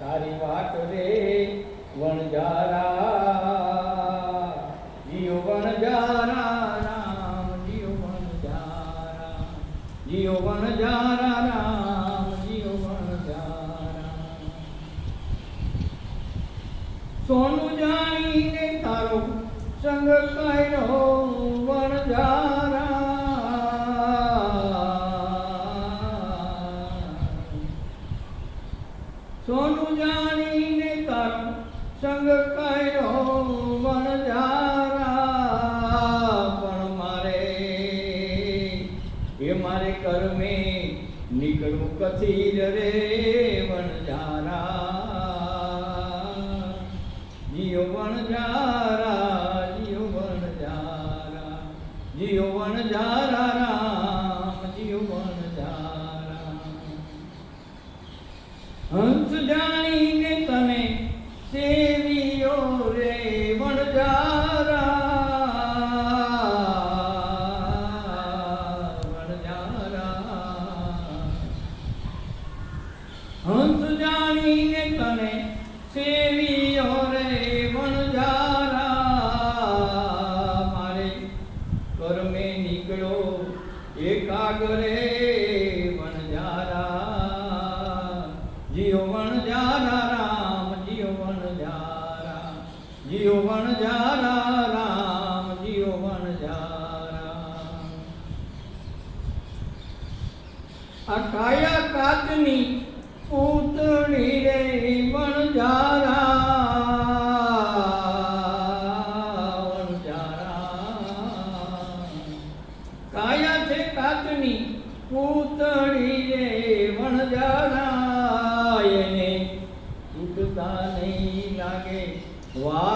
તારી વાત રે વણજારા જીઓ વણજારા રામ, જીઓ વણજારા જીઓ વણજારા રામ, જીઓ વણજારા સોનું જાણીને તારો સંગ કર્યો સોનું જાણીને તારો સંગ કાયરો વણજારા પણ મારે, એ મારે કર્મે નીકળું કથીર રે વણજારા જીઓ વણજારા જીઓ વણજારા જીઓ વણજારા હંસ જાણીને તને સેવિયો રે વણજારા જીઓ વણજારા રામ જીઓ વણજારા આ કાયા કાચની પૂતળી રે વણજારા વણજારા કાયા છે કાચની પૂતળી રે વણજારા એને તૂટતા નહીં લાગે. વાર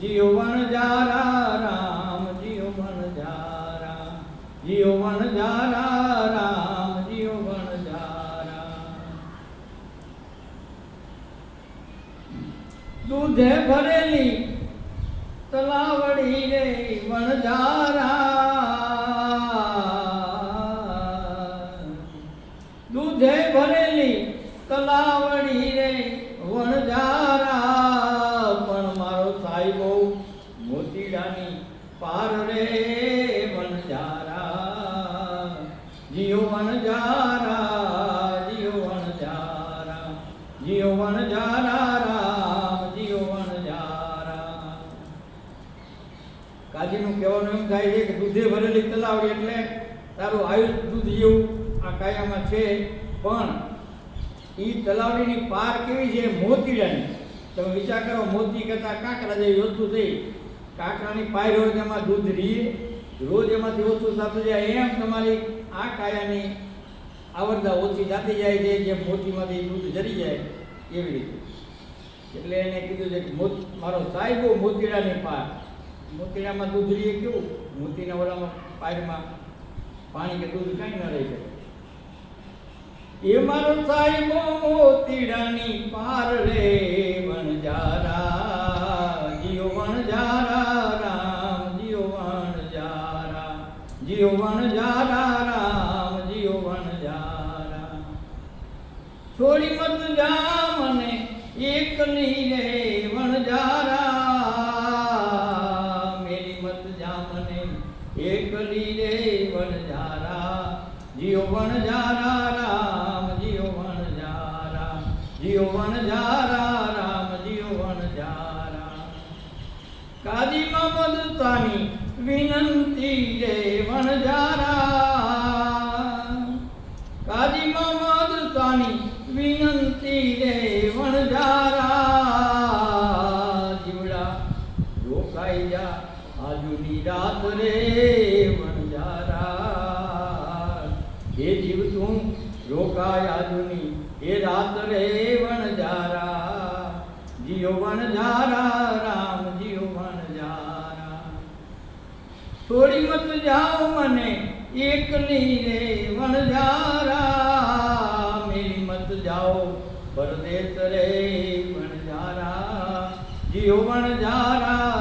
જીઓ વણજારા રામ જીઓ વણજારા જીઓ વણજારા રામ જીઓ વણજારા દૂધે ભરેલી તલાવડી રે વણજારા દૂધે ભરેલી તલાવડી એટલે તારું આયુષ દૂધ જેવું આ કાયામાં છે. પણ એ તલાવડીની પાર કેવી છે? મોતીડાની. તમે વિચાર કરો, મોતી કરતા કાંકરા જેવી વસ્તુ થઈ. કાંકરાની પાય હોય તેમાં દૂધ રીએ. રોજ એમાંથી ઓછું થતું જાય એમ તમારી આ કાયાની આવરદા ઓછી થતી જાય છે, જે મોતીમાંથી દૂધ જરી જાય એવી રીતે. એટલે એને કીધું છે મોત, મારો સાહેબો મોતીડાની પાર. મોતીડામાં દૂધ લઈએ કેવું? મોતીના ઓલામાં પાયરમાં પાણી કે દૂધ કાંઈ ન રહી જાય એ મારો સાહેબો મોતીડાની પાર રે વણજારા જીઓ વણજારા રામ જીઓ વણજારા જીઓ વણજારા રામ જીઓ વણજારા છોડી મત જા મને નહીં રે વણજારા મેરી મત જા મને એકલી રે વણજારા જીઓ વણજારા રામ જીઓ વણજારા જીઓ વણજારા રામ જીઓ વણજારા કાદીમાં મદતાની વિનંતી આજુની રાત રે વણજારા હે જીવ તું રોકાય આજુની એ રાત રે વણજારા જીઓ વણજારા રામ જીઓ વણજારા થોડી મત જાઓ મને, એકલી રે વણજારા મેરી મત જાઓ, પરદેશ રે વણજારા જીઓ વણજારા